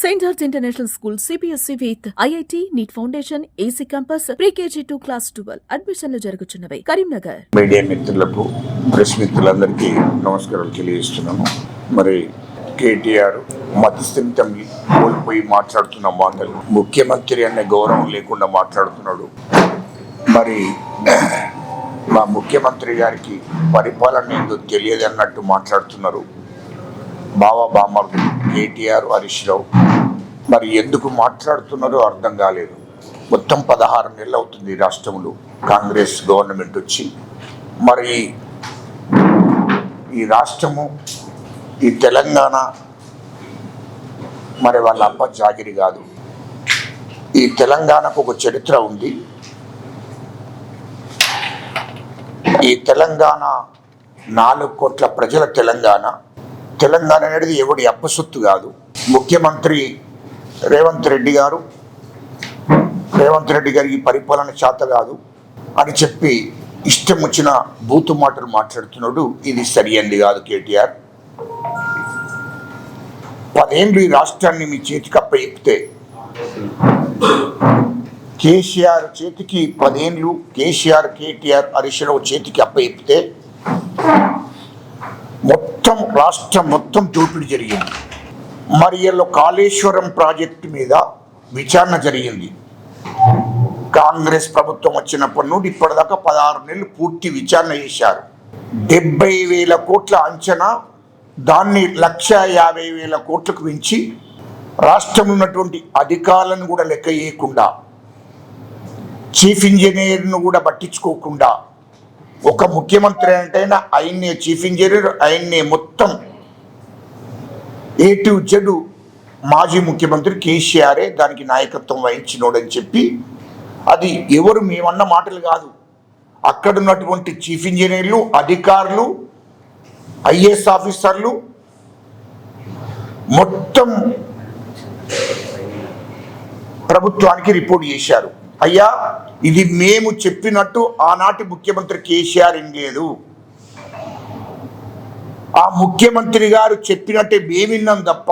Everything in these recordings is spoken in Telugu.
Saint George International School CBSE with IIT NEET foundation AC campus Pre-KG to class 12 అడ్మిషన్లు జరుగుతున్నవి కరీంనగర్. మీడియా మిత్రులకు ప్రెస్ మిత్రులందరికీ నమస్కారాలు తెలియజేస్తున్నాను. మరి కేటీఆర్ మతస్థిమితం కోల్పోయి మాట్లాడుతున్న మాటలు ముఖ్యమంత్రి అనే గౌరవం లేకుండా మాట్లాడుతున్నాడు. మరి మా ముఖ్యమంత్రి గారికి పరిపాలన ఏందో తెలియదు అన్నట్టు మాట్లాడుతున్నారు. బావా బామర్దు కేటీఆర్ హరీష్ రావు. మరి ఎందుకు మాట్లాడుతున్నారో అర్థం కాలేదు. మొత్తం పదహారు నెలలు అవుతుంది ఈ రాష్ట్రంలో. కాంగ్రెస్ గవర్నమెంట్ వచ్చి. మరి ఈ రాష్ట్రము ఈ తెలంగాణ మరి వాళ్ళ అప్ప జాగిరి కాదు. ఈ తెలంగాణకు ఒక చరిత్ర ఉంది. ఈ తెలంగాణ నాలుగు కోట్ల ప్రజల తెలంగాణ తెలంగాణ అనేది ఎవడి అప్పసొత్తు కాదు. ముఖ్యమంత్రి రేవంత్ రెడ్డి గారు రేవంత్ రెడ్డి గారికి పరిపాలన చేత కాదు అని చెప్పి ఇష్టం వచ్చిన బూతు మాటలు మాట్లాడుతున్నాడు. ఇది సరియైంది కాదు కేటీఆర్. పదేళ్ళు ఈ రాష్ట్రాన్ని మీ చేతికి అప్పయితే కేసీఆర్ చేతికి పదేళ్ళు కేసీఆర్ కేటీఆర్ హరీష్ రావు చేతికి అప్పయితే మొత్తం రాష్ట్రం మొత్తం దోపిడీ జరిగింది. మరి కాళేశ్వరం ప్రాజెక్టు మీద విచారణ జరిగింది. కాంగ్రెస్ ప్రభుత్వం వచ్చినప్పటి నుండి ఇప్పటిదాకా పదహారు నెలలు పూర్తి విచారణ చేశారు. డెబ్బై వేల కోట్ల అంచనా దాన్ని లక్ష యాభై వేల కోట్లకు పెంచి రాష్ట్రంలో ఉన్నటువంటి అధికారులను కూడా లెక్క చేయకుండా చీఫ్ ఇంజనీర్ను కూడా పట్టించుకోకుండా ఒక ముఖ్యమంత్రి అంటే ఆయన్ని చీఫ్ ఇంజనీర్ ఆయన్ని మొత్తం ఏ టు జెడ్ మాజీ ముఖ్యమంత్రి కేసీఆరే దానికి నాయకత్వం వహించినోడని చెప్పి అది ఎవరు మేమన్న మాటలు కాదు. అక్కడ ఉన్నటువంటి చీఫ్ ఇంజనీర్లు అధికారులు ఐఏఎస్ ఆఫీసర్లు మొత్తం ప్రభుత్వానికి రిపోర్ట్ చేశారు. అయ్యా ఇది మేము చెప్పినట్టు ఆనాటి ముఖ్యమంత్రి కేసీఆర్ లేదు. ఆ ముఖ్యమంత్రి గారు చెప్పినట్టే మేము విన్నాం తప్ప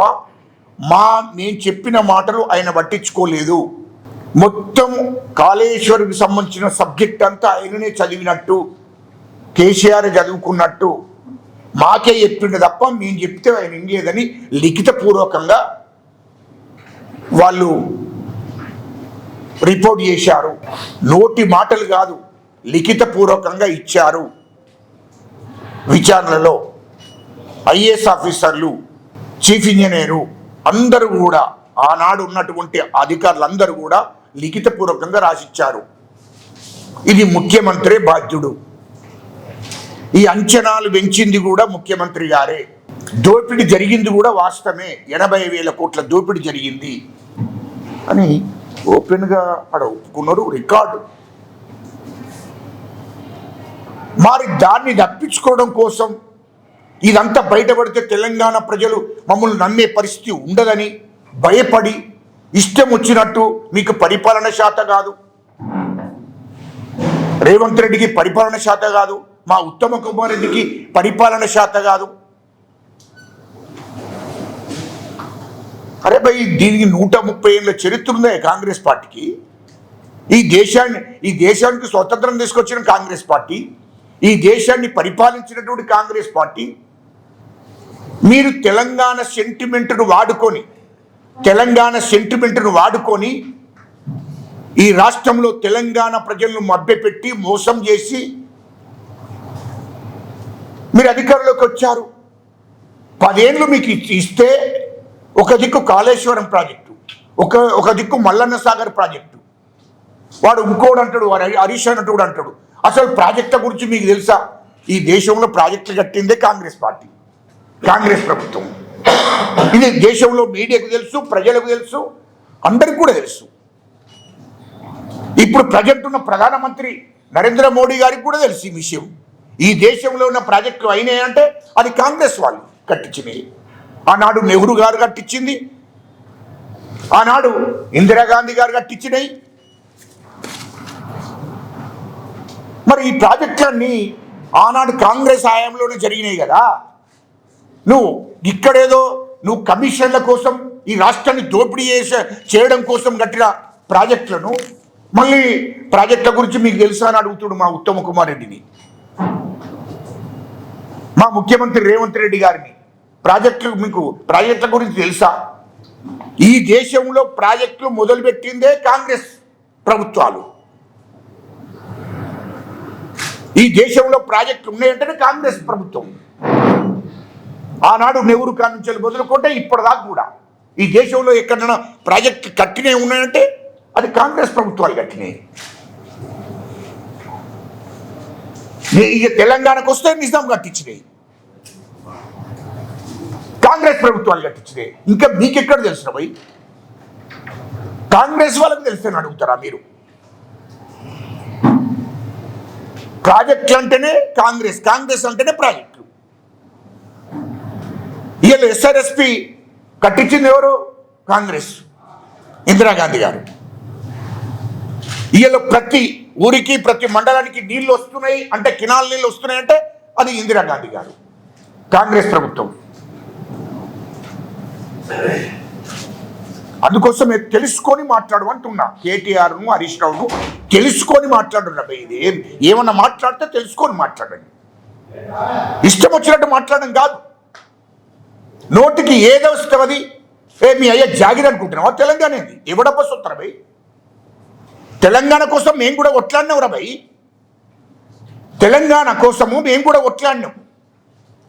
మా మేము చెప్పిన మాటలు ఆయన పట్టించుకోలేదు. మొత్తం కాళేశ్వరికి సంబంధించిన సబ్జెక్ట్ అంతా ఆయననే చదివినట్టు కేసీఆర్ చదువుకున్నట్టు మాకే చెప్పిండే తప్ప మేము చెప్తే ఆయన వినలేదని లిఖితపూర్వకంగా వాళ్ళు రిపోర్ట్ చేశారు. నోటి మాటలు కాదు లిఖితపూర్వకంగా ఇచ్చారు. విచారణలో ఐఏఎస్ ఆఫీసర్లు చీఫ్ ఇంజనీరు అందరూ కూడా ఆనాడు ఉన్నటువంటి అధికారులందరూ కూడా లిఖితపూర్వకంగా రాసిచ్చారు. ఇది ముఖ్యమంత్రి బాధ్యుడు. ఈ అంచనాలు పెంచింది కూడా ముఖ్యమంత్రి గారే. దోపిడీ జరిగింది కూడా వాస్తవమే. ఎనభై వేల కోట్ల దోపిడీ జరిగింది. అని ఓపెన్గా అక్కడ ఒప్పుకున్నారు రికార్డు. మరి దాన్ని తప్పించుకోవడం కోసం ఇదంతా బయటపడితే తెలంగాణ ప్రజలు మమ్మల్ని నమ్మే పరిస్థితి ఉండదని భయపడి ఇష్టం వచ్చినట్టు మీకు పరిపాలన శాత కాదు. రేవంత్ రెడ్డికి పరిపాలన శాత కాదు. మా ఉత్తమ కుమార్ రెడ్డికి పరిపాలన శాత కాదు. అరే భయ్ దీనికి నూట ముప్పై ఏళ్ళ చరిత్ర ఉందే కాంగ్రెస్ పార్టీకి. ఈ దేశాన్ని ఈ దేశానికి స్వతంత్రం తీసుకొచ్చిన కాంగ్రెస్ పార్టీ ఈ దేశాన్ని పరిపాలించినటువంటి కాంగ్రెస్ పార్టీ. మీరు తెలంగాణ సెంటిమెంట్ను వాడుకొని తెలంగాణ సెంటిమెంట్ను వాడుకొని ఈ రాష్ట్రంలో తెలంగాణ ప్రజలను మభ్యపెట్టి మోసం చేసి మీరు అధికారంలోకి వచ్చారు. పదేళ్ళు మీకు ఇస్తే ఒక దిక్కు కాళేశ్వరం ప్రాజెక్టు ఒక ఒక దిక్కు మల్లన్న సాగర్ ప్రాజెక్టు. వాడు ఇంకోడు అంటాడు వాడు హరీష్ అన్నట్టు కూడా అంటాడు. అసలు ప్రాజెక్టుల గురించి మీకు తెలుసా? ఈ దేశంలో ప్రాజెక్టులు కట్టిందే కాంగ్రెస్ పార్టీ కాంగ్రెస్ ప్రభుత్వం. ఇది దేశంలో మీడియాకు తెలుసు ప్రజలకు తెలుసు అందరికి కూడా తెలుసు. ఇప్పుడు ప్రజెంట్ ఉన్న ప్రధానమంత్రి నరేంద్ర మోడీ గారికి కూడా తెలుసు ఈ విషయం. ఈ దేశంలో ఉన్న ప్రాజెక్టులు అయినాయంటే అది కాంగ్రెస్ వాళ్ళు కట్టించినవి. ఆనాడు నెహ్రూ గారు కట్టించింది. ఆనాడు ఇందిరాగాంధీ గారు కట్టించినాయి. మరి ఈ ప్రాజెక్టులన్నీ ఆనాడు కాంగ్రెస్ హయాంలోనే జరిగినాయి కదా. నువ్వు ఇక్కడేదో నువ్వు కమిషన్ల కోసం ఈ రాష్ట్రాన్ని దోపిడీ చేసే చేయడం కోసం కట్టిన ప్రాజెక్టులను మళ్ళీ ప్రాజెక్టుల గురించి మీకు తెలుసా అని అడుగుతాడు మా ఉత్తమ కుమార్ రెడ్డిని. మా ముఖ్యమంత్రి రేవంత్ రెడ్డి గారిని. ప్రాజెక్టులు మీకు ప్రాజెక్టుల గురించి తెలుసా? ఈ దేశంలో ప్రాజెక్టులు మొదలుపెట్టిందే కాంగ్రెస్ ప్రభుత్వాలు. ఈ దేశంలో ప్రాజెక్టులు ఉన్నాయంటేనే కాంగ్రెస్ ప్రభుత్వం. ఆనాడు నెహ్రూ కానుంచి మొదలుకుంటే ఇప్పటిదాకా కూడా. ఈ దేశంలో ఎక్కడైనా ప్రాజెక్టు కట్టినవి ఉన్నాయంటే అది కాంగ్రెస్ ప్రభుత్వాలు కట్టినాయి ఇక తెలంగాణకు వస్తే నిజాం కట్టించినాయి కాంగ్రెస్ ప్రభుత్వాలు కట్టించినాయి ఇంకా మీకెక్కడ తెలిసిన పోయి కాంగ్రెస్ వాళ్ళకి తెలిస్తే అడుగుతారా మీరు? ప్రాజెక్టులు అంటేనే కాంగ్రెస్ కాంగ్రెస్ అంటేనే ప్రాజెక్టులు వీళ్ళు ఎస్ఆర్ఎస్పి కట్టించింది ఎవరు? కాంగ్రెస్. ఇందిరాగాంధీ గారు. వీళ్ళు ప్రతి ఊరికి ప్రతి మండలానికి నీళ్ళు వస్తున్నాయి అంటే కినాల్ నీళ్ళు వస్తున్నాయి అంటే అది ఇందిరాగాంధీ గారు. కాంగ్రెస్ ప్రభుత్వం. అందుకోసం మీరు తెలుసుకొని మాట్లాడు అంటున్నా. కేటీఆర్ను హరీష్ రావును తెలుసుకొని మాట్లాడున్నా ఇది. ఏమన్నా మాట్లాడితే తెలుసుకొని మాట్లాడండి. ఇష్టం వచ్చినట్టు మాట్లాడడం కాదు. నోటికి ఏదో వస్తుంది ఏ మీ అయ్యా జాగిర్ అనుకుంటున్నావా? తెలంగాణ ఏంది? ఎవడప్ప సొత్తరా భయ్ తెలంగాణ కోసం మేము కూడా ఒట్లాడినవరా భయ్ తెలంగాణ కోసము మేము కూడా ఒట్లాడినాం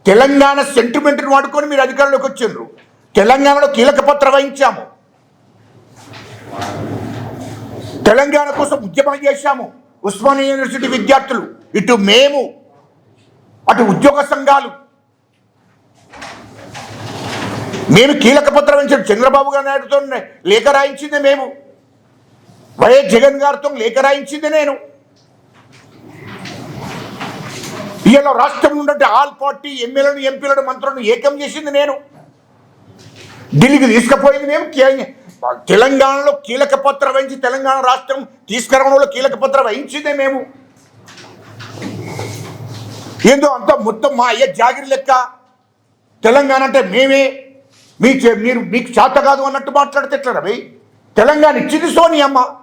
తెలంగాణ సెంటిమెంట్ని వాడుకొని మీరు అధికారంలోకి వచ్చిండ్రు. తెలంగాణలో కీలక పాత్ర వహించాము. తెలంగాణ కోసం ఉద్యమం చేశాము. ఉస్మానియా యూనివర్సిటీ విద్యార్థులు. ఇటు మేము అటు ఉద్యోగ సంఘాలు. మేము కీలక పత్ర వహించాం. చంద్రబాబు గారు నాయుడుతో లేఖ రాయించింది మేము. వైఎస్ జగన్ గారితో లేఖ రాయించింది నేను. ఇలా రాష్ట్రంలో ఉన్నట్టు ఆల్ పార్టీ ఎమ్మెల్యేలను ఎంపీలను మంత్రులను ఏకం చేసింది నేను. ఢిల్లీకి తీసుకుపోయింది మేము. తెలంగాణలో కీలక పత్ర వహించి తెలంగాణ రాష్ట్రం తీసుకురావడంలో కీలక పత్ర వహించిందే మేము. ఏందో అంతా మొత్తం మా అయ్య జాగిరి లెక్క. తెలంగాణ అంటే మేమే. మీ చే- మీరు మీకు చేత కాదు అన్నట్టు మాట్లాడితే ఎట్లా రవి తెలంగాణ ఇచ్చింది సోని అమ్మ.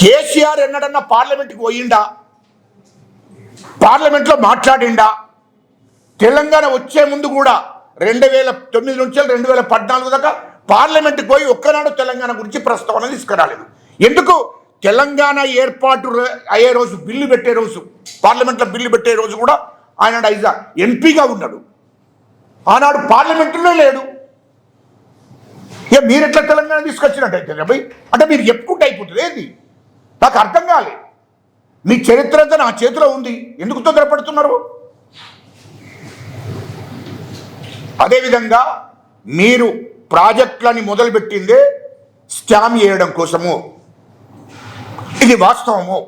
కేసీఆర్ ఎన్నడన్నా పార్లమెంట్కి పోయిండా? పార్లమెంట్లో మాట్లాడిండా? తెలంగాణ వచ్చే ముందు కూడా రెండు వేల తొమ్మిది నుంచి రెండు వేల పద్నాలుగు దాకా పార్లమెంట్కి పోయి ఒక్కనాడు తెలంగాణ గురించి ప్రస్తావన తీసుకురాలేదు. ఎందుకు? తెలంగాణ ఏర్పాటు అయ్యే రోజు బిల్లు పెట్టే రోజు పార్లమెంట్లో బిల్లు పెట్టే రోజు కూడా ఆయన ఐజా ఎంపీగా ఉన్నాడు. ఆనాడు పార్లమెంటులో లేడు. ఇక మీరు ఎట్లా తెలంగాణ తీసుకొచ్చినట్టయితే రబై అంటే మీరు చెప్పుకుంటే అయిపోతుంది ఏంది? నాకు అర్థం కాలే. మీ చరిత్ర అంతా నా చేతిలో ఉంది. ఎందుకు తొందరపడుతున్నారు? అదేవిధంగా మీరు ప్రాజెక్టులని మొదలుపెట్టిందే స్కామ్ చేయడం కోసము. ఇది వాస్తవము.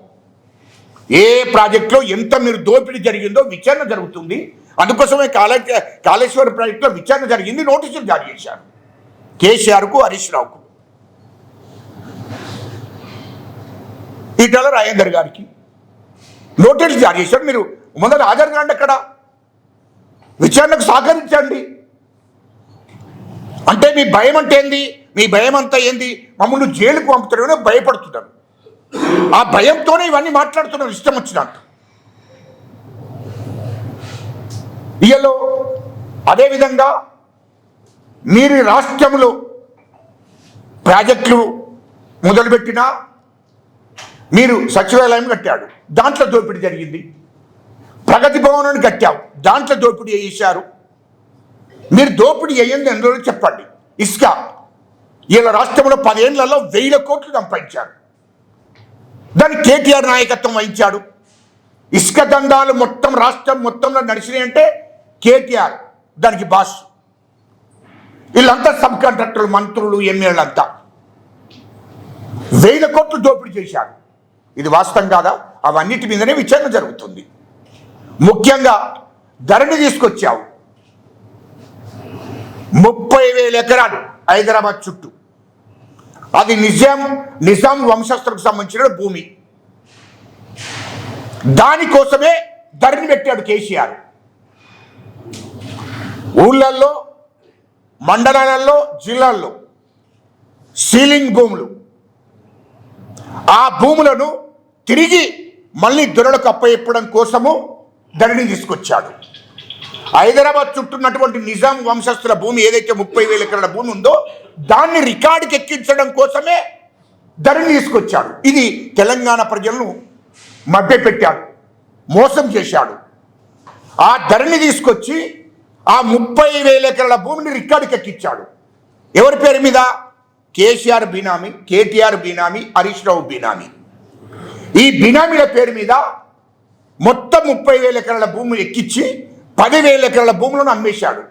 ఏ ప్రాజెక్టులో ఎంత మీరు దోపిడీ జరిగిందో విచారణ జరుగుతుంది. అందుకోసమే కాళే కాళేశ్వర ప్రాజెక్టులో విచారణ జరిగింది నోటీసులు జారీ చేశారు. కేసీఆర్కు హరీష్ రావుకు. ఈటల రాజేందర్ గారికి. నోటీసులు జారీ చేశారు. మీరు మొదట హాజరు కాండి అక్కడ విచారణకు సహకరించండి. అంటే మీ భయం అంటే ఏంది? మీ భయం అంతా ఏంది? మమ్మల్ని జైలుకు పంపుతారని భయపడుతున్నారు. ఆ భయంతోనే ఇవన్నీ మాట్లాడుతున్నారు. ఇష్టం వచ్చినట్టు. ఇయలో అదేవిధంగా మీరు రాష్ట్రంలో ప్రాజెక్టులు మొదలుపెట్టినా మీరు సచివాలయం కట్టాడు. దాంట్లో దోపిడీ జరిగింది. ప్రగతి భవనాన్ని కట్టావు. దాంట్లో దోపిడీ చేశారు. మీరు దోపిడీ అయ్యింది ఎందులో చెప్పండి. ఇసుక వీళ్ళ రాష్ట్రంలో పదేళ్ళలో వేల కోట్లు సంపాదించారు. దాన్ని కేటీఆర్ నాయకత్వం వహించాడు. ఇసుక దందాలు మొత్తం రాష్ట్రం మొత్తంలో నడిచినాయి అంటే కేటీఆర్ దానికి బాస్. వీళ్ళంతా సబ్ కాంట్రాక్టర్లు మంత్రులు ఎమ్మెల్యేలంతా. వేల కోట్లు దోపిడీ చేశారు. ఇది వాస్తవం కాదా? అవన్నిటి మీదనే విచారణ జరుగుతుంది. ముఖ్యంగా ధరణి తీసుకొచ్చావు. ముప్పై వేల ఎకరాలు హైదరాబాద్ చుట్టూ. అది నిజాం నిజాం వంశస్థులకు సంబంధించిన భూమి. దానికోసమే ధరణి పెట్టాడు కేసీఆర్. ఊళ్ళల్లో మండలాలలో జిల్లాల్లో సీలింగ్ భూములు. ఆ భూములను తిరిగి మళ్ళీ దొరలకు అప్పచెప్పడం కోసము ధరణి తీసుకొచ్చాడు. హైదరాబాద్ చుట్టున్నటువంటి నిజాం వంశస్థుల భూమి ఏదైతే ముప్పై వేల ఎకరాల భూమి ఉందో దాన్ని రికార్డుకి ఎక్కించడం కోసమే ధరని తీసుకొచ్చాడు. ఇది తెలంగాణ ప్రజలను మభ్యపెట్టాడు మోసం చేశాడు. ఆ ధరని తీసుకొచ్చి ఆ ముప్పై వేల ఎకరాల భూమిని రికార్డుకి ఎక్కించాడు ఎవరి పేరు మీద? కేసీఆర్ బీనామీ కేటీఆర్ బీనామీ హరీష్ రావు బీనామీ. ఈ బినామీల పేరు మీద మొత్తం ముప్పై వేల ఎకరాల భూమి ఎక్కించి పదివేల ఎకరాల భూములను అమ్మేశాడు.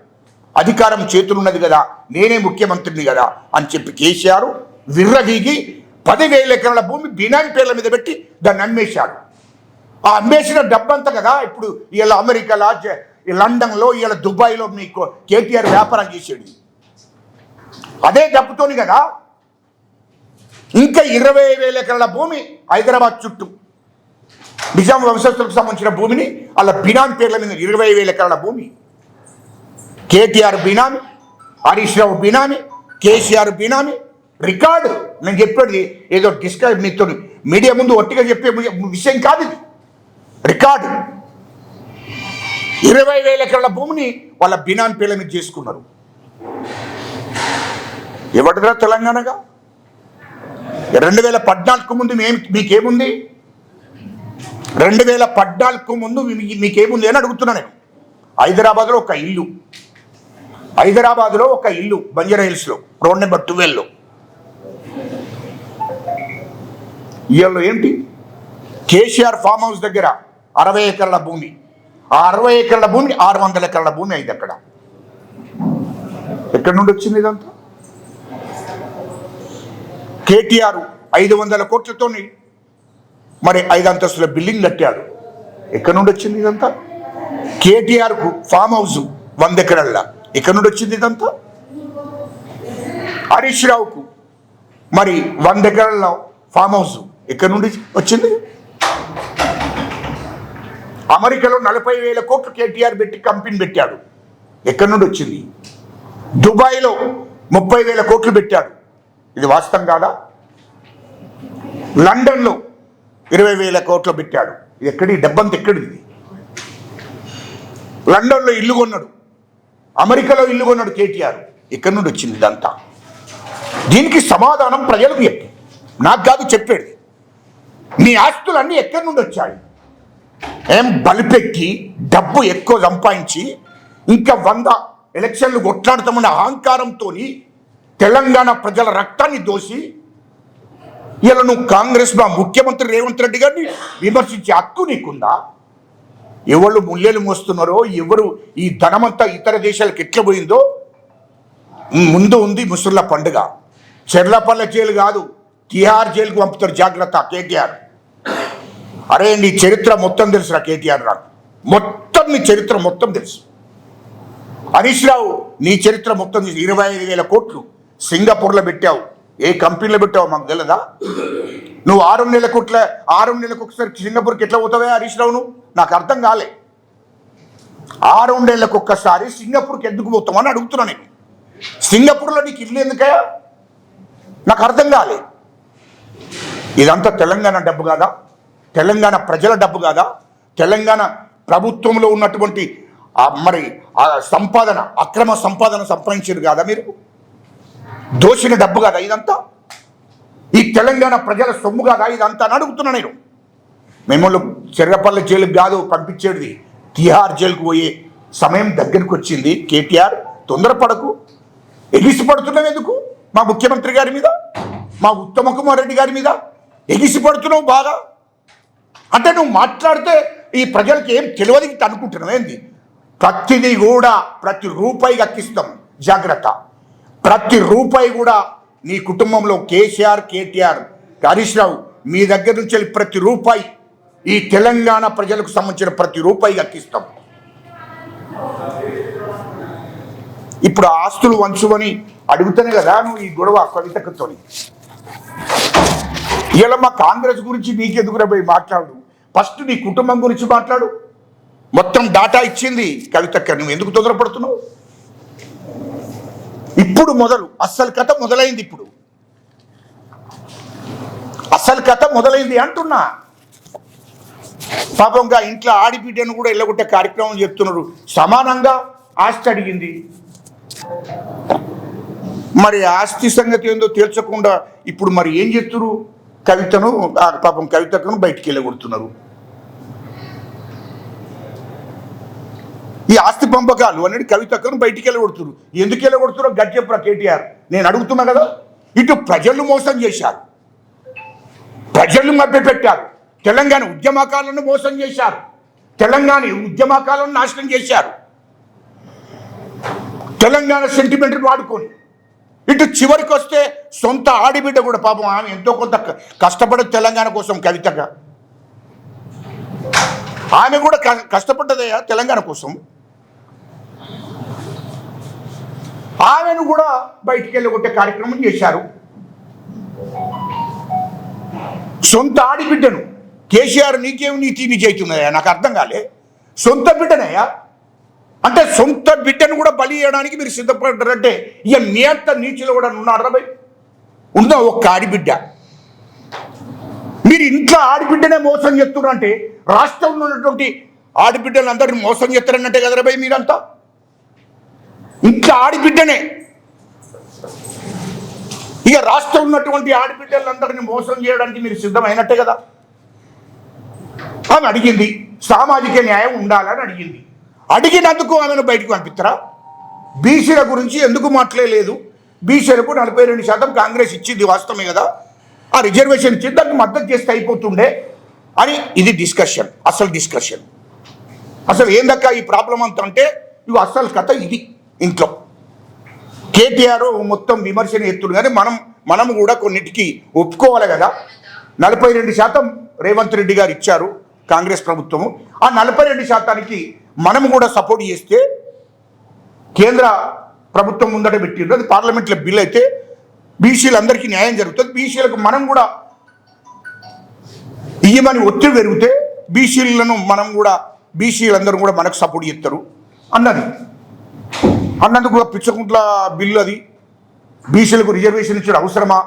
అధికారం చేతులున్నది కదా నేనే ముఖ్యమంత్రిని కదా అని చెప్పి కేసీఆర్ విర్రవీగి పదివేల ఎకరాల భూమి బినామీ పేర్ల మీద పెట్టి దాన్ని అమ్మేశాడు. ఆ అమ్మేసిన డబ్బంతా కదా ఇప్పుడు ఇలా అమెరికాలో ఈ లండన్లో ఇలా దుబాయ్లో మీకు కేటీఆర్ వ్యాపారం చేసేది అదే డబ్బుతోని కదా ఇంకా ఇరవై వేల ఎకరాల భూమి హైదరాబాద్ చుట్టూ నిజాం వంశస్థులకు సంబంధించిన భూమిని అలా బినామీ పేర్ల మీద ఇరవై వేల ఎకరాల భూమి. KTR benami Harish Rao benami KCR benami record. నేను చెప్పేది ఏదో డిస్కస్ మీతో మీడియా ముందు ఒట్టిగా చెప్పే విషయం కాదు ఇది. రికార్డు. ఇరవై వేల ఎకరాల భూమిని వాళ్ళ బినామీ పేర్ల మీద చేసుకున్నారు. ఎవరిదా తెలంగాణగా? రెండు వేల పద్నాలుగు ముందు మేము మీకేముంది? రెండు వేల పద్నాలుగు ముందు మీకేముంది అని అడుగుతున్నా నేను. హైదరాబాద్లో ఒక ఇల్లు. హైదరాబాద్లో ఒక ఇల్లు బంజారా హిల్స్లో రోడ్ నెంబర్ ట్వెల్వ్లో. ఇవాళ ఏంటి? కేసీఆర్ ఫామ్ హౌస్ దగ్గర అరవై ఎకరాల భూమి. ఆ అరవై ఎకరాల భూమి ఆరు వందల ఎకరాల భూమి అయింది అక్కడ. ఎక్కడి నుండి వచ్చింది ఇదంతా? కేటీఆర్ ఐదు వందల కోట్లతోని మరి ఐదు అంతస్తుల బిల్డింగ్ కట్టాడు. ఎక్కడి నుండి వచ్చింది ఇదంతా? కేటీఆర్కు ఫామ్ హౌస్ వంద ఎకరాల. ఎక్కడి నుండి వచ్చింది ఇదంతా? హరీష్ రావుకు. మరి వంద ఎకరాల ఫామ్ హౌస్ ఎక్కడి నుండి వచ్చింది? అమెరికాలో నలభై వేల కోట్లు కేటీఆర్ పెట్టి కంపెనీ పెట్టాడు. ఎక్కడి నుండి వచ్చింది? దుబాయ్లో ముప్పై వేల కోట్లు పెట్టాడు. ఇది వాస్తవం కాదా? లండన్లో ఇరవై వేల కోట్లు పెట్టాడు. ఎక్కడి? డబ్బంత ఎక్కడిది? ఇది లండన్లో ఇల్లు కొన్నాడు. అమెరికాలో ఇల్లు కొన్నాడు కేటీఆర్. ఎక్కడి నుండి వచ్చింది ఇదంతా? దీనికి సమాధానం ప్రజలకు చెప్పి. నాకు కాదు చెప్పేది. నీ ఆస్తులన్నీ ఎక్కడి నుండి వచ్చాయి? ఏం బలిపెట్టి డబ్బు ఎక్కువ సంపాదించి ఇంకా వంద ఎలక్షన్లు కొట్లాడతామన్న అహంకారంతో తెలంగాణ ప్రజల రక్తాన్ని దోసి ఇలా నువ్వు కాంగ్రెస్ మా ముఖ్యమంత్రి రేవంత్ రెడ్డి గారిని విమర్శించే హక్కు నీకుందా? ఎవరు ముల్లెలు మోస్తున్నారో ఎవరు ఈ ధనమంతా ఇతర దేశాలకు ఎట్లా పోయిందో? ముందు ఉంది ముసుర్ల పండుగ. చెర్లపల్లె జైలు కాదు తిహార్ జైలుకు పంపుతారు జాగ్రత్త కేటీఆర్. అరే నీ చరిత్ర మొత్తం తెలుసురా కేటీఆర్ నాకు మొత్తం నీ చరిత్ర మొత్తం తెలుసు. హరీష్ రావు నీ చరిత్ర మొత్తం తెలుసు. ఇరవై ఐదు వేల కోట్లు సింగపూర్లో పెట్టావు. ఏ కంపెనీలో పెట్టావు మాకు తెలియదా నువ్వు ఆరు నెలలకు ఇట్లా ఆరు నెలలకు ఒకసారి సింగపూర్కి ఎట్లా పోతావే హరీష్ రావును నాకు అర్థం కాలే. ఆరు నెలలకు ఒక్కసారి సింగపూర్కి ఎందుకు పోతామని అడుగుతున్నా నేను. సింగపూర్లో నీకు ఇల్లు ఎందుకయా నాకు అర్థం కాలే. ఇదంతా తెలంగాణ డబ్బు కాదా? తెలంగాణ ప్రజల డబ్బు కాదా? తెలంగాణ ప్రభుత్వంలో ఉన్నటువంటి మరి ఆ సంపాదన అక్రమ సంపాదన సంపాదించారు కాదా మీరు? దోషిన డబ్బు కాదా ఇదంతా? ఈ తెలంగాణ ప్రజల సొమ్ము కాదా? ఇదంతా అని అడుగుతున్నా నేను. మిమ్మల్ని చెర్రపల్లి జైలుకి కాదు పంపించేది తిహార్ జైలుకు పోయే సమయం దగ్గరికి వచ్చింది. కేటీఆర్ తొందరపడకు. ఎగిసిపడుతున్నావు ఎందుకు? మా ముఖ్యమంత్రి గారి మీద? మా ఉత్తమ కుమార్ రెడ్డి గారి మీద? ఎగిసిపడుతున్నావు బాగా? అంటే నువ్వు మాట్లాడితే ఈ ప్రజలకి ఏం తెలియదు అనుకుంటున్నావు ఏంది? ప్రతిదీ కూడా ప్రతి రూపాయి అక్కిస్తాం జాగ్రత్త. ప్రతి రూపాయి కూడా నీ కుటుంబంలో కేసీఆర్ కేటీఆర్ హరీష్ రావు మీ దగ్గర నుంచి వెళ్ళి ప్రతి రూపాయి ఈ తెలంగాణ ప్రజలకు సంబంధించిన ప్రతి రూపాయి అక్కిస్తాం ఇప్పుడు ఆస్తులు వంచువని అడుగుతానే కదా నువ్వు ఈ గొడవ కవితకతో ఇలా మా కాంగ్రెస్ గురించి నీకెందుకురా పోయి మాట్లాడు? ఫస్ట్ నీ కుటుంబం గురించి మాట్లాడు. మొత్తం డాటా ఇచ్చింది కవితక్క నువ్వు ఎందుకు తొందరపడుతున్నావు? ఇప్పుడు మొదలు అస్సలు కథ మొదలైంది ఇప్పుడు. అస్సలు కథ మొదలైంది అంటున్నా. పాపంగా ఇంట్లో ఆడిబిడ్డను కూడా ఎల్లగొట్టే కార్యక్రమం చెప్తున్నారు. సమానంగా ఆస్తి అడిగింది. మరి ఆస్తి సంగతి ఏందో తేల్చకుండా ఇప్పుడు మరి ఏం చెప్తున్నారు కవితను పాపం కవితను బయటికి వెళ్ళగొడుతున్నారు. ఈ ఆస్తి పంపకాలు అనేది కవితకను బయటికి వెళ్ళగొడుతున్నారు ఎందుకు వెళ్ళగొడుతున్నారో గడ్చెప్పురా కేటీఆర్. నేను అడుగుతున్నా కదా ఇటు ప్రజలు మోసం చేశారు. ప్రజలు మభ్యపెట్టారు. తెలంగాణ ఉద్యమకాలను మోసం చేశారు. తెలంగాణ ఉద్యమకాలను నాశనం చేశారు. తెలంగాణ సెంటిమెంట్ వాడుకొని. ఇటు చివరికి వస్తే సొంత ఆడిబిడ్డ కూడా పాపం ఆమె ఎంతో కొంత కష్టపడదు తెలంగాణ కోసం కవితగా. ఆమె కూడా క- కష్టపడ్డదయ్యా తెలంగాణ కోసం. ఆమెను కూడా బయటికి వెళ్ళగొట్టే కార్యక్రమం చేశారు. సొంత ఆడిబిడ్డను కేసీఆర్ నీకేమి నీతి నీ చేస్తున్నాయా నాకు అర్థం కాలే. సొంత బిడ్డనయ్యా? అంటే సొంత బిడ్డను కూడా బలి చేయడానికి మీరు సిద్ధపడ్డారంటే ఇక మీ అంత నీచులు కూడా ఉన్నారా భయ్? ఉందా ఒక్క ఆడిబిడ్డ. మీరు ఇంట్లో ఆడిబిడ్డనే మోసం చేస్తున్నారంటే రాష్ట్రంలో ఉన్నటువంటి ఆడిబిడ్డలందరినీ మోసం చేస్తారన్నట్టే కదరా భయ్ మీరంతా? ఇంట్లో ఆడిబిడ్డనే. ఇక రాష్ట్రం ఉన్నటువంటి ఆడబిడ్డలందరినీ మోసం చేయడానికి మీరు సిద్ధమైనట్టే కదా? ఆమె అడిగింది సామాజిక న్యాయం ఉండాలని అడిగింది. అడిగినందుకు ఆమెను బయటకు పంపిస్తారా బీసీల గురించి ఎందుకు మాట్లాడలేదు? బీసీలకు నలభై రెండు శాతం కాంగ్రెస్ ఇచ్చింది వాస్తవమే కదా? ఆ రిజర్వేషన్ ఇచ్చింది దానికి మద్దతు చేస్తే అయిపోతుండే అని ఇది డిస్కషన్ అసలు డిస్కషన్. అసలు ఏందక్క ఈ ప్రాబ్లం అంత అంటే ఇవి అసలు కథ ఇది. ఇంట్లో. కేటీఆర్ మొత్తం విమర్శన ఎత్తుడు. కానీ మనం మనం కూడా కొన్నిటికి ఒప్పుకోవాలి కదా. నలభై రెండు శాతం రేవంత్ రెడ్డి గారు ఇచ్చారు కాంగ్రెస్ ప్రభుత్వము. ఆ నలభై రెండు శాతానికి మనం కూడా సపోర్ట్ చేస్తే కేంద్ర ప్రభుత్వం ముందట పెట్టిండ్రు. అది పార్లమెంట్లో బిల్ అయితే బీసీలందరికీ న్యాయం జరుగుతుంది. బీసీలకు మనం కూడా ఇయ్యమని ఒత్తిడి పెరిగితే బీసీలను మనం కూడా బీసీలందరూ కూడా మనకు సపోర్ట్ చేస్తారు అన్నది. అన్నందుకు పిచ్చకుంట్ల బిల్లు అది. బీసీలకు రిజర్వేషన్ ఇచ్చడం అవసరమా?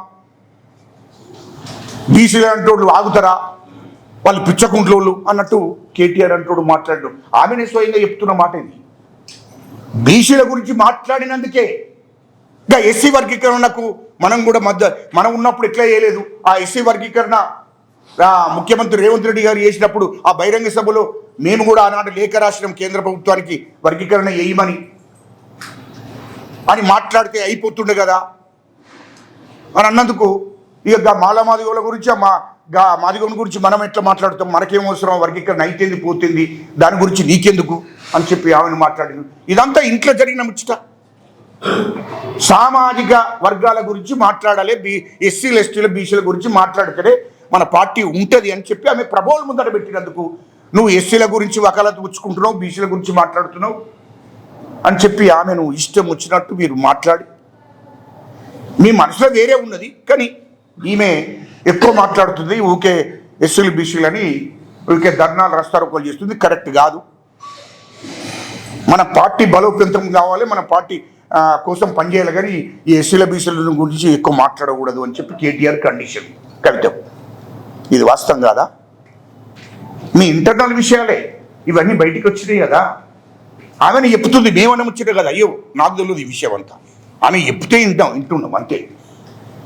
బీసీలు అంటోళ్ళు ఆగుతారా? వాళ్ళు పిచ్చకుంట్లోళ్ళు అన్నట్టు కేటీఆర్ అంటోడు మాట్లాడు. ఆమెనే స్వయంగా చెప్తున్న మాట ఇది. బీసీల గురించి మాట్లాడినందుకే ఇంకా ఎస్సీ వర్గీకరణకు మనం కూడా మధ్య మనం ఉన్నప్పుడు ఎట్లా చేయలేదు? ఆ ఎస్సీ వర్గీకరణ ముఖ్యమంత్రి రేవంత్ రెడ్డి గారు చేసినప్పుడు ఆ బహిరంగ సభలో మేము కూడా ఆనాడు లేఖ రాసినాం కేంద్ర ప్రభుత్వానికి వర్గీకరణ వేయమని అని మాట్లాడితే అయిపోతుండే కదా. అని అన్నందుకు ఇక గా మాల మాదిగోల గురించి ఆ మా గా మాదిగోని గురించి మనం ఎట్లా మాట్లాడుతాం? మనకేం అవసరం? వర్గీకరణ అయితేంది పోతుంది? దాని గురించి నీకెందుకు? అని చెప్పి ఆమెను మాట్లాడింది. ఇదంతా ఇంట్లో జరిగిన ముచ్చట. సామాజిక వర్గాల గురించి మాట్లాడాలి బీ ఎస్సీలు ఎస్టీల బీసీల గురించి మాట్లాడితేనే మన పార్టీ ఉంటుంది అని చెప్పి ఆమె ప్రభోలు ముందర పెట్టినందుకు. నువ్వు ఎస్సీల గురించి వకాలత పుచ్చుకుంటున్నావు బీసీల గురించి మాట్లాడుతున్నావు. అని చెప్పి ఆమెను ఇష్టం వచ్చినట్టు మీరు మాట్లాడి మీ మనసులో వేరే ఉన్నది కానీ ఈమె ఎక్కువ మాట్లాడుతుంది ఊకే ఎస్సులు బీసీలు అని ఊకే ధర్నాలు రస్తారోకలు చేస్తుంది. కరెక్ట్ కాదు. మన పార్టీ బలోపేతం కావాలి మన పార్టీ కోసం పనిచేయాలి కానీ ఈ ఎస్సీల బీసీల గురించి ఎక్కువ మాట్లాడకూడదు అని చెప్పి కేటీఆర్ కండిషన్. కవిత ఇది వాస్తవం కాదా? మీ ఇంటర్నల్ విషయాలే ఇవన్నీ బయటికి వచ్చినాయి కదా. ఆమెను చెప్తుంది మేమన్నా ముచ్చట కదా. అయ్యో నాకు తెలియదు ఈ విషయం అంతా. ఆమె చెప్తే వింటాం వింటున్నాం అంతే.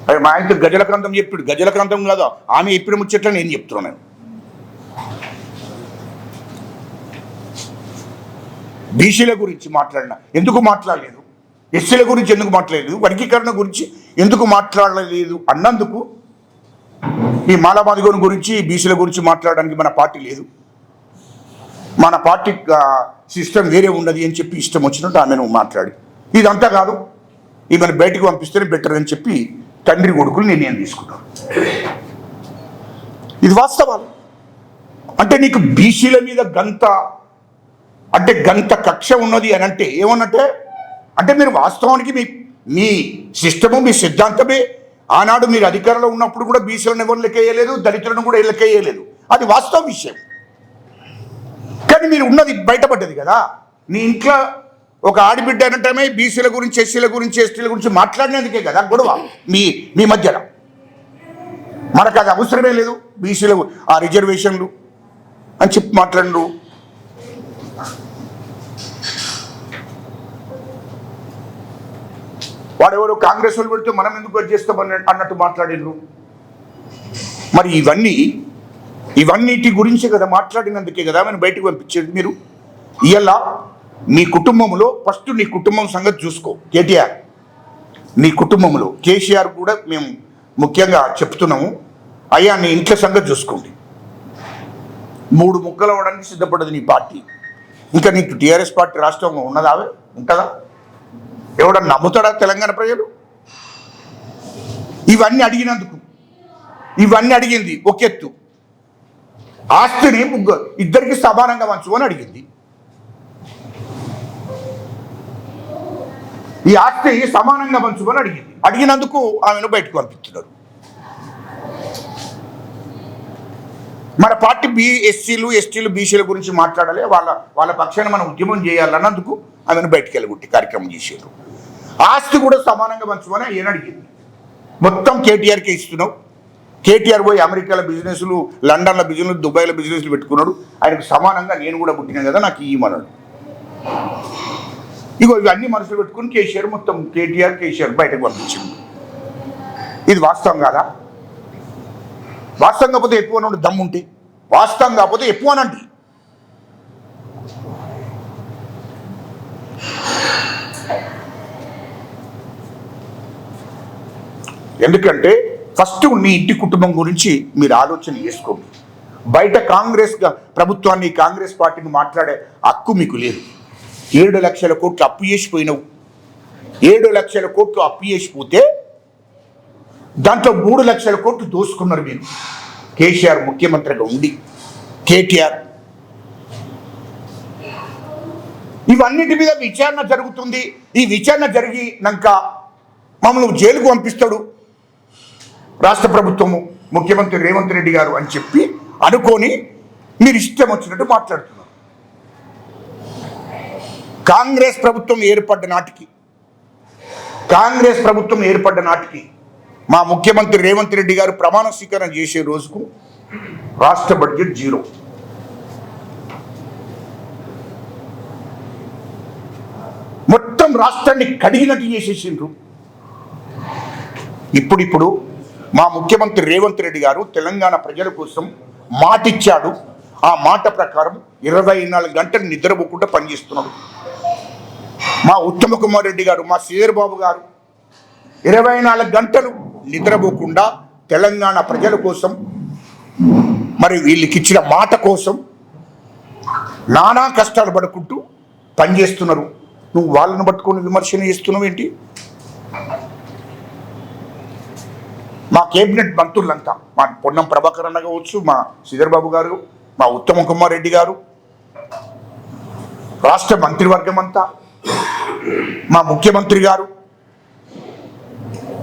అరే మా ఆయనతో గ్రంథం చెప్పాడు. గజలకాంతం కాదు. ఆమె చెప్పిన ముచ్చట్ల నేను చెప్తున్నాను బీసీల గురించి మాట్లాడిన. ఎందుకు మాట్లాడలేదు? ఎస్సీల గురించి ఎందుకు మాట్లాడలేదు? వర్గీకరణ గురించి ఎందుకు మాట్లాడలేదు? అన్నందుకు ఈ మాలామాదిగోని గురించి బీసీల గురించి మాట్లాడడానికి మన పార్టీ లేదు. మన పార్టీ సిస్టమ్ వేరే ఉన్నది అని చెప్పి ఇష్టం వచ్చినట్టు ఆమెను మాట్లాడి. ఇదంతా కాదు. ఈమెను బయటకు పంపిస్తేనే బెటర్ అని చెప్పి తండ్రి కొడుకులు నిర్ణయం తీసుకున్నాను ఇది వాస్తవాలు. అంటే నీకు బీసీల మీద గంత అంటే గంత కక్ష ఉన్నది అని అంటే ఏమన్నట్టే? అంటే మీరు వాస్తవానికి మీ మీ సిస్టము మీ సిద్ధాంతమే ఆనాడు మీరు అధికారంలో ఉన్నప్పుడు కూడా బీసీలను ఎవరు లెక్కేయలేదు దళితులను కూడా లెక్కేయలేదు. అది వాస్తవ విషయం. కానీ మీరు ఉన్నది బయటపడ్డది కదా. నీ ఇంట్లో ఒక ఆడిబిడ్డ అనటమే బీసీల గురించి ఎస్సీల గురించి ఎస్టీల గురించి మాట్లాడినందుకే కదా గొడవ మీ మీ మధ్యన. మనకు అది అవసరమే లేదు బీసీల ఆ రిజర్వేషన్లు అని చెప్పి మాట్లాడినరు. వాడెవరు కాంగ్రెస్ వాళ్ళు పెడితే మనం ఎందుకు అది చేస్తామని అన్నట్టు మాట్లాడినరు. మరి ఇవన్నీ ఇవన్నిటి గురించి కదా మాట్లాడినందుకే కదా ఆమెను బయటకు పంపించేది మీరు? ఇలా నీ కుటుంబంలో ఫస్ట్ నీ కుటుంబం సంగతి చూసుకో కేటీఆర్. నీ కుటుంబంలో కేసీఆర్ కూడా మేము ముఖ్యంగా చెప్తున్నాము అయ్యా నీ ఇంట్లో సంగతి చూసుకోండి. మూడు ముక్కలు అవ్వడానికి సిద్ధపడదు నీ పార్టీ. ఇంకా నీకు టీఆర్ఎస్ పార్టీ రాష్ట్రంలో ఉన్నదా అవే? ఉంటుందా? ఎవడన్నా నమ్ముతాడా తెలంగాణ ప్రజలు? ఇవన్నీ అడిగినందుకు ఇవన్నీ అడిగింది ఒక ఎత్తు ఆస్తిని ముగ్గురు ఇద్దరికి సమానంగా పంచు అని అడిగింది. ఈ ఆస్తి సమానంగా పంచుకొని అడిగింది. అడిగినందుకు ఆమెను బయటకు పంపిస్తున్నారు. మన పార్టీ బి ఎస్సీలు ఎస్టీలు బీసీల గురించి మాట్లాడాలి. వాళ్ళ వాళ్ళ పక్షాన మనం ఉద్యమం చేయాలన్నందుకు ఆమెను బయటకు వెళ్ళగొట్టి కార్యక్రమం చేసారు ఆస్తి కూడా సమానంగా పంచుకొని ఆయన అడిగింది. మొత్తం కేటీఆర్కే ఇస్తున్నావు కేటీఆర్ పోయి అమెరికాలో బిజినెస్లు లండన్లో బిజినెస్ దుబాయ్లో బిజినెస్లు పెట్టుకున్నాడు. ఆయనకు సమానంగా నేను కూడా పుట్టినా కదా నాకు ఇవ్వమన్నాడు ఇగో ఇవన్నీ మనసులు పెట్టుకుని కేసీఆర్ మొత్తం కేటీఆర్ కేసీఆర్ బయటకు పంపించింది ఇది వాస్తవం కాదా? వాస్తవం కాకపోతే ఎక్కువ నుండి దమ్ముంటే వాస్తవం కాకపోతే ఎక్కువ అనండి ఎందుకంటే ఫస్ట్ నీ ఇంటి కుటుంబం గురించి మీరు ఆలోచన చేసుకోండి. బయట కాంగ్రెస్ ప్రభుత్వాన్ని కాంగ్రెస్ పార్టీని మాట్లాడే హక్కు మీకు లేదు. ఏడు లక్షల కోట్లు అప్పు చేసిపోయినావు. ఏడు లక్షల కోట్లు అప్పు చేసిపోతే దాంట్లో మూడు లక్షల కోట్లు దోసుకున్నారు మీరు. కేసీఆర్ ముఖ్యమంత్రిగా ఉండి. కేటీఆర్. ఇవన్నిటి మీద విచారణ జరుగుతుంది. ఈ విచారణ జరిగినాక మమ్మల్ని జైలుకు పంపిస్తాడు. రాష్ట్ర ప్రభుత్వము ముఖ్యమంత్రి రేవంత్ రెడ్డి గారు అని చెప్పి అనుకొని మీరు ఇష్టం వచ్చినట్టు మాట్లాడుతున్నారు. కాంగ్రెస్ ప్రభుత్వం ఏర్పడ్డ నాటికి కాంగ్రెస్ ప్రభుత్వం ఏర్పడ్డ నాటికి మా ముఖ్యమంత్రి రేవంత్ రెడ్డి గారు ప్రమాణ స్వీకారం చేసే రోజుకు రాష్ట్ర బడ్జెట్ జీరో. మొత్తం రాష్ట్రాన్ని కడిగినట్టు చేసేసిండ్రు. ఇప్పుడిప్పుడు మా ముఖ్యమంత్రి రేవంత్ రెడ్డి గారు తెలంగాణ ప్రజల కోసం మాటిచ్చాడు. ఆ మాట ప్రకారం ఇరవై నాలుగు గంటలు నిద్రపోకుండా పనిచేస్తున్నాడు. మా ఉత్తమ కుమార్ రెడ్డి గారు మా శ్రీధర్ బాబు గారు ఇరవై నాలుగు గంటలు నిద్రపోకుండా తెలంగాణ ప్రజల కోసం మరి వీళ్ళకి ఇచ్చిన మాట కోసం నానా కష్టాలు పడుకుంటూ పనిచేస్తున్నారు. నువ్వు వాళ్ళని పట్టుకొని విమర్శన చేస్తున్నావు ఏంటి మా కేబినెట్ మంత్రులంతా మా పొన్నం ప్రభాకర్ అన్న కావచ్చు మా శ్రీధర్బాబు గారు మా ఉత్తమ కుమార్ రెడ్డి గారు రాష్ట్ర మంత్రివర్గం అంతా మా ముఖ్యమంత్రి గారు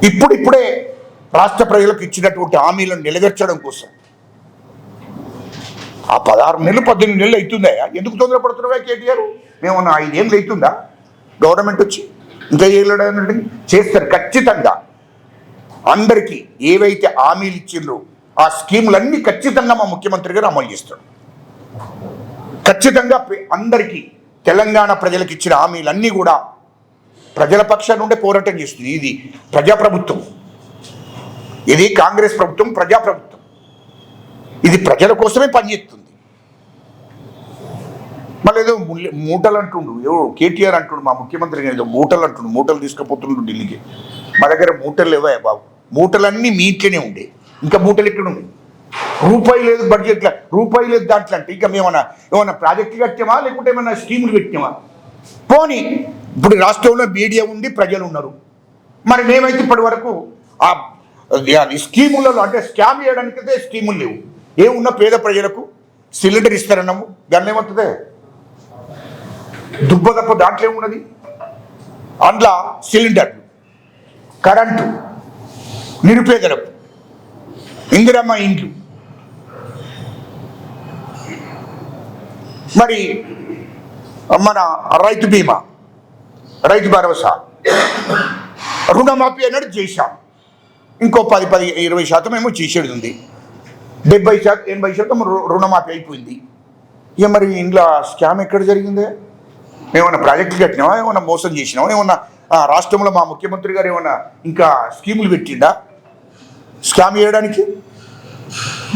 ఇప్పుడిప్పుడే రాష్ట్ర ప్రజలకు ఇచ్చినటువంటి హామీలను నెరవేర్చడం కోసం. ఆ పదహారు నెలలు పద్దెనిమిది నెలలు అవుతుందా? ఎందుకు తొందరపడుతున్నావా కేటీఆర్? మేము ఐదేళ్ళు అవుతుందా? గవర్నమెంట్ వచ్చి ఇంకా చేయలేడు చేస్తారు ఖచ్చితంగా. అందరికీ ఏవైతే హామీలు ఇచ్చిండ్రో ఆ స్కీములన్నీ ఖచ్చితంగా మా ముఖ్యమంత్రి గారు అమలు చేస్తాడు ఖచ్చితంగా అందరికీ తెలంగాణ ప్రజలకు ఇచ్చిన హామీలన్నీ కూడా ప్రజల పక్షాన నుండే పోరాటం చేస్తుంది. ఇది ప్రజాప్రభుత్వం. ఇది కాంగ్రెస్ ప్రభుత్వం ప్రజాప్రభుత్వం. ఇది ప్రజల కోసమే పనిచేస్తుంది. మళ్ళీ ఏదో మూటలు అంటుండు. ఏవో కేటీఆర్ అంటుండు మా ముఖ్యమంత్రి ఏదో మూటలు అంటుండు. మూటలు తీసుకుపోతుండు ఢిల్లీకి. మా దగ్గర మూటలు లేవా బాబు. మూటలన్నీ మీ ఇంట్లోనే ఉండే. ఇంకా మూటలు ఎక్కడ ఉండే? రూపాయి లేదు బడ్జెట్లో రూపాయి లేదు దాంట్లో అంటే ఇంకా మేమన్నా ఏమన్నా ప్రాజెక్టులు కట్టామా? లేకుంటే ఏమన్నా స్కీములు పెట్టామా పోనీ ఇప్పుడు రాష్ట్రంలో మీడియా ఉంది ప్రజలు ఉన్నారు. మరి మేమైతే ఇప్పటి వరకు ఆ స్కీములలో అంటే స్కామ్ చేయడానికైతే స్కీములు లేవు. ఏమున్నా పేద ప్రజలకు సిలిండర్ ఇస్తారన్నాము. దాన్ని ఏమవుతుంది దుబ్బ తప్ప దాంట్లో ఏమున్నది అందులో సిలిండర్లు కరెంటు. నిరుపేదలకు. ఇందిరమ్మ ఇండ్లు. మరి మన రైతు బీమా రైతు భరోసా. రుణమాఫీ అన్నట్టు చేశాం. ఇంకో పది పది ఇరవై శాతం ఏమో చేసేది ఉంది. డెబ్బై శాతం ఎనభై శాతం రు- రుణమాఫీ అయిపోయింది. ఇక మరి ఇంట్లో స్కామ్ ఎక్కడ జరిగిందే? ఏమైనా ప్రాజెక్టులు కట్టినావా? ఏమైనా మోసం చేసినావా? ఏమన్నా రాష్ట్రంలో మా ముఖ్యమంత్రి గారు ఏమైనా ఇంకా స్కీములు పెట్టిండా? స్కామ్ చేయడానికి?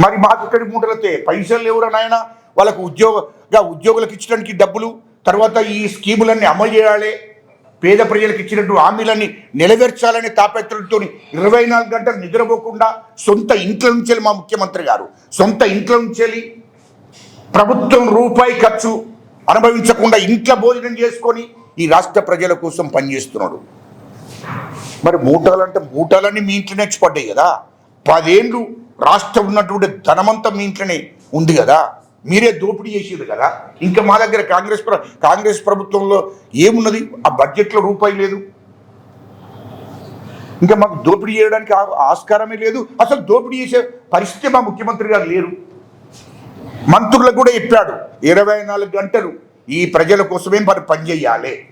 మరి మాకు ఇక్కడి మూటలతే పైసలు లేవురా నాయన? వాళ్ళకు ఉద్యోగ ఉద్యోగులకు ఇచ్చడానికి డబ్బులు తర్వాత ఈ స్కీములన్నీ అమలు చేయాలి. పేద ప్రజలకు ఇచ్చినట్టు హామీలన్నీ నెరవేర్చాలనే తాపత్రంతో ఇరవై నాలుగు గంటలు నిద్రపోకుండా సొంత ఇంట్లో నుంచి మా ముఖ్యమంత్రి గారు. సొంత ఇంట్లో నుంచి ప్రభుత్వం రూపాయి ఖర్చు అనుభవించకుండా ఇంట్లో భోజనం చేసుకొని ఈ రాష్ట్ర ప్రజల కోసం పనిచేస్తున్నాడు. మరి మూటలు అంటే మూటాలన్నీ మీ ఇంట్లోనే వచ్చి పడ్డాయి కదా. పదేళ్ళు రాష్ట్రం ఉన్నటువంటి ధనమంతా మీ ఇంట్లోనే ఉంది కదా. మీరే దోపిడీ చేసేది కదా. ఇంకా మా దగ్గర కాంగ్రెస్ ప్ర కాంగ్రెస్ ప్రభుత్వంలో ఏమున్నది? ఆ బడ్జెట్లో రూపాయి లేదు. ఇంకా మాకు దోపిడీ చేయడానికి ఆ- ఆస్కారమే లేదు. అసలు దోపిడీ చేసే పరిస్థితి మా ముఖ్యమంత్రి గారు లేరు. మంత్రులకు కూడా చెప్పాడు ఇరవై నాలుగు గంటలు ఈ ప్రజల కోసమే మరి పనిచేయాలి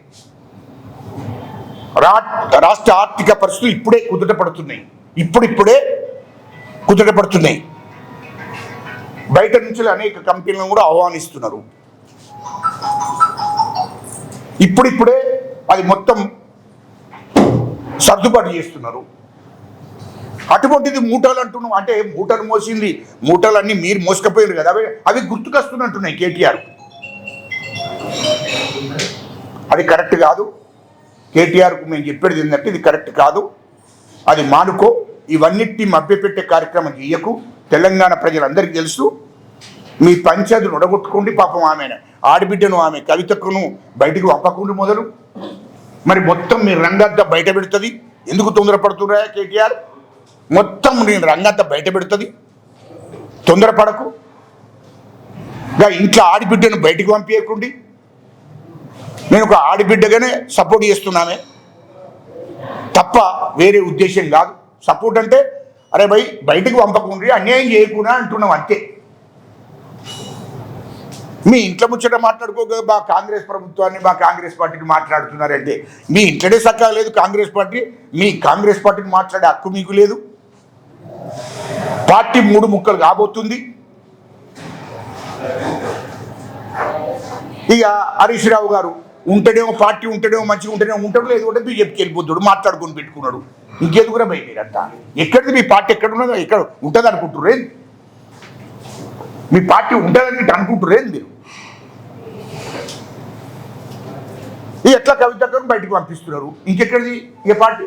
రాష్ట్ర ఆర్థిక పరిస్థితులు ఇప్పుడే కుదుట పడుతున్నాయి ఇప్పుడిప్పుడే కుదుట పడుతున్నాయి బయట నుంచి అనేక కంపెనీలను కూడా ఆహ్వానిస్తున్నారు. ఇప్పుడిప్పుడే అది మొత్తం సర్దుబాటు చేస్తున్నారు. అటువంటిది మూటలు అంటున్నాం అంటే మూటలు మోసింది. మూటలు అన్నీ మీరు మోసుకపోయారు కదా. అవి అవి గుర్తుకొస్తున్నట్టున్నాయి కేటీఆర్. అది కరెక్ట్ కాదు. కేటీఆర్కు మేము చెప్పేది ఏంటంటే ఇది కరెక్ట్ కాదు. అది మానుకో. ఇవన్నిటిని మభ్యపెట్టే కార్యక్రమం చేయకు తెలంగాణ ప్రజలందరికీ తెలుసు. మీ పంచాయతీలు ఉడగొట్టుకోండి పాపం ఆమె. ఆడబిడ్డను ఆమె కవితకును బయటికి పంపకుండా మొదలు. మరి మొత్తం మీ రంగంతా బయట పెడుతుంది. ఎందుకు తొందరపడుతున్నాయా కేటీఆర్? మొత్తం నేను రంగంతా బయట పెడుతుంది. తొందరపడకు. గా ఇంట్లో ఆడబిడ్డను బయటికి పంపించకండి నేను ఒక ఆడబిడ్డగానే సపోర్ట్ చేస్తున్నామే తప్ప వేరే ఉద్దేశం కాదు. సపోర్ట్ అంటే అరే భయ్ బయటికి పంపకుండా అన్యాయం చేయకుండా అంటున్నాం అంతే. మీ ఇంట్లో ముచ్చట మాట్లాడుకోగా మా కాంగ్రెస్ ప్రభుత్వాన్ని మా కాంగ్రెస్ పార్టీని మాట్లాడుతున్నారంటే మీ ఇంట్లోనే సక్కా లేదు కాంగ్రెస్ పార్టీ మీ కాంగ్రెస్ పార్టీని మాట్లాడే హక్కు మీకు లేదు. పార్టీ మూడు ముక్కలు కాబోతుంది. ఇక హరీష్ రావు గారు ఉంటేనేమో పార్టీ ఉంటేనేమో మంచిగా ఉంటేనేమో ఉంటాడు లేదు కూడా బీజేపీకి వెళ్ళిపోతాడు మాట్లాడుకొని పెట్టుకున్నాడు. ఇంకెందుకురా భయ మీరంతా? ఎక్కడిది మీ పార్టీ? ఎక్కడ ఉన్నదో ఎక్కడ ఉంటుంది అనుకుంటున్నారు ఏంది? మీ పార్టీ ఉంటుందని మీరు అనుకుంటున్నారు ఏంది మీరు? ఎట్లా కవితకను బయటకు పంపిస్తున్నారు? ఇంకెక్కడిది ఏ పార్టీ?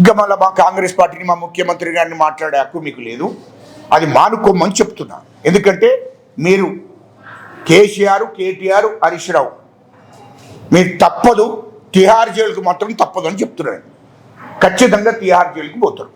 ఇంకా మళ్ళీ మా కాంగ్రెస్ పార్టీని మా ముఖ్యమంత్రి గారిని మాట్లాడే హక్కు మీకు లేదు. అది మానుకోమని చెప్తున్నా. ఎందుకంటే మీరు కేసీఆర్ కేటీఆర్ హరీష్ రావు. మీరు తప్పదు తిహార్ జైలుకు మాత్రం తప్పదు అని చెప్తున్నాను ఖచ్చితంగా తిహార్ జైలుకు పోతారు.